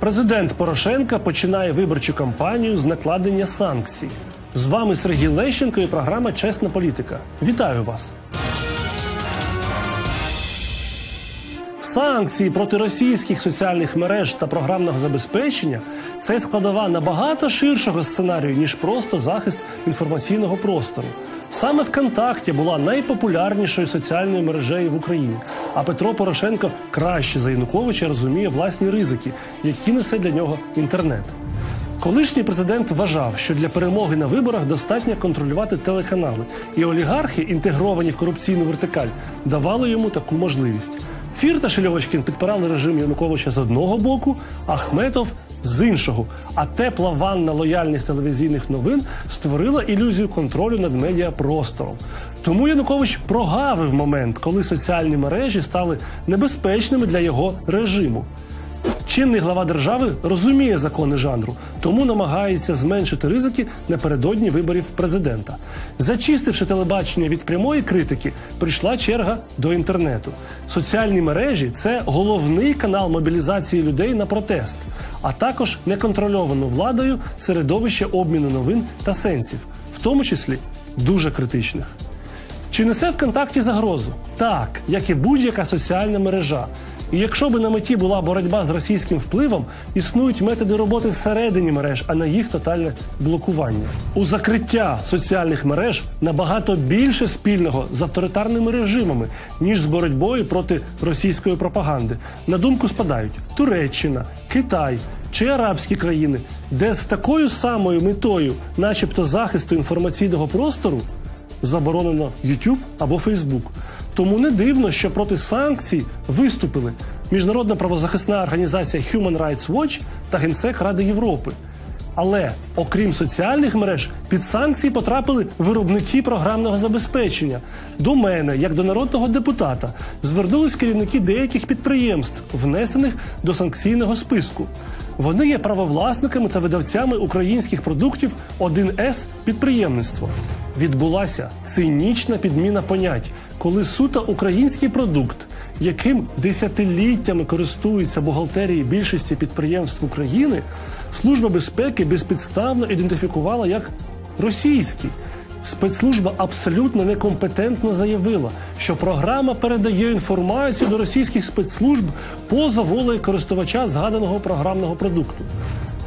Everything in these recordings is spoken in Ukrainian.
Президент Порошенка починає виборчу кампанію з накладення санкцій. З вами Сергій Лещенко і програма Чесна політика. Вітаю вас. Санкції проти російських соціальних мереж та програмного забезпечення це складова набагато ширшого сценарію, ніж просто захист інформаційного простору. Саме ВКонтакті була найпопулярнішою соціальною мережею в Україні. А Петро Порошенко краще за Януковича розуміє власні ризики, які несе для нього інтернет. Колишній президент вважав, що для перемоги на виборах достатньо контролювати телеканали, і олігархи, інтегровані в корупційну вертикаль, давали йому таку можливість. Фір та Шельовочкін підпирали режим Януковича з одного боку, Ахметов з іншого. А тепла ванна лояльних телевізійних новин створила ілюзію контролю над медіапростором. Тому Янукович прогавив момент, коли соціальні мережі стали небезпечними для його режиму. Чинний глава держави розуміє закони жанру, тому намагається зменшити ризики напередодні виборів президента. Зачистивши телебачення від прямої критики, прийшла черга до інтернету. Соціальні мережі це головний канал мобілізації людей на протест, а також неконтрольовану владою середовище обміну новин та сенсів, в тому числі дуже критичних. Чи несе ВКонтакті загрозу? Так, як і будь-яка соціальна мережа. І якщо би на меті була боротьба з російським впливом, існують методи роботи всередині мереж, а не їх тотальне блокування. У закриття соціальних мереж набагато більше спільного з авторитарними режимами, ніж з боротьбою проти російської пропаганди. На думку спадають Туреччина, Китай чи арабські країни, де з такою самою метою, начебто захисту інформаційного простору, заборонено YouTube або Facebook. Тому не дивно, що проти санкцій виступили міжнародна правозахисна організація Human Rights Watch та Генсек Ради Європи. Але окрім соціальних мереж, під санкції потрапили виробники програмного забезпечення. До мене, як до народного депутата, звернулись керівники деяких підприємств, внесених до санкційного списку. Вони є правовласниками та видавцями українських продуктів 1С підприємництво. Відбулася цинічна підміна понять, коли суто український продукт, яким десятиліттями користуються бухгалтерії більшості підприємств України, служба безпеки безпідставно ідентифікувала як російський. Спецслужба абсолютно некомпетентно заявила, що програма передає інформацію до російських спецслужб поза волею користувача згаданого програмного продукту.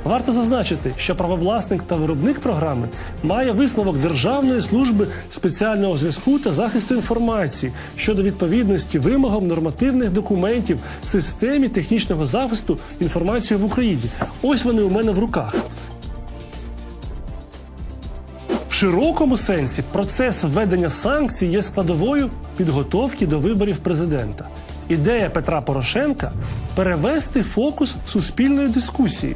Варто зазначити, що правовласник та виробник програми має висновок Державної служби спеціального зв'язку та захисту інформації щодо відповідності вимогам нормативних документів системі технічного захисту інформації в Україні. Ось вони у мене в руках. В широкому сенсі процес введення санкцій є складовою підготовки до виборів президента. Ідея Петра Порошенка перевести фокус суспільної дискусії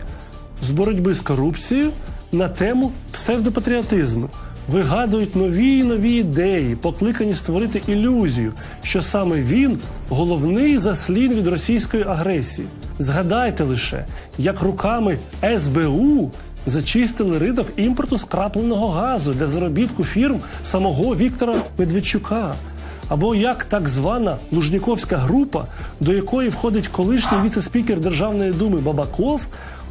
з боротьби з корупцією на тему псевдопатріотизму. Вигадують нові і нові ідеї, покликані створити ілюзію, що саме він головний заслін від російської агресії. Згадайте лише, як руками СБУ зачистили ринок імпорту скрапленого газу для заробітку фірм самого Віктора Медведчука. Або як так звана Лужніковська група, до якої входить колишній віце-спікер Державної думи Бабаков,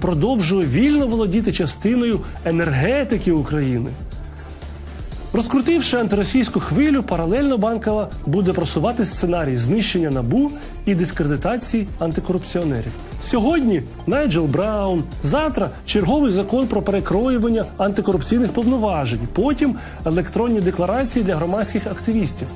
продовжує вільно володіти частиною енергетики України. Розкрутивши антиросійську хвилю, паралельно банкова буде просувати сценарій знищення набу і дискредитації антикорупціонерів. Сьогодні Найджел Браун, завтра черговий закон про перекроювання антикорупційних повноважень, потім електронні декларації для громадських активістів.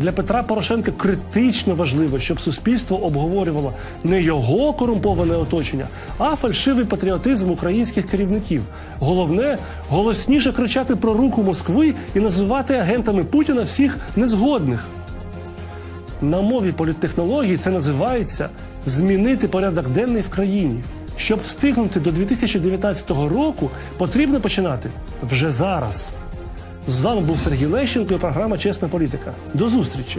Для Петра Порошенка критично важливо, щоб суспільство обговорювало не його корумповане оточення, а фальшивий патріотизм українських керівників. Головне голосніше кричати про руку Москви і називати агентами Путіна всіх незгодних. На мові політтехнології це називається змінити порядок денний в країні. Щоб встигнути до 2019 року, потрібно починати вже зараз. З вами був Сергій Лещенко і програма Чесна політика. До зустрічі!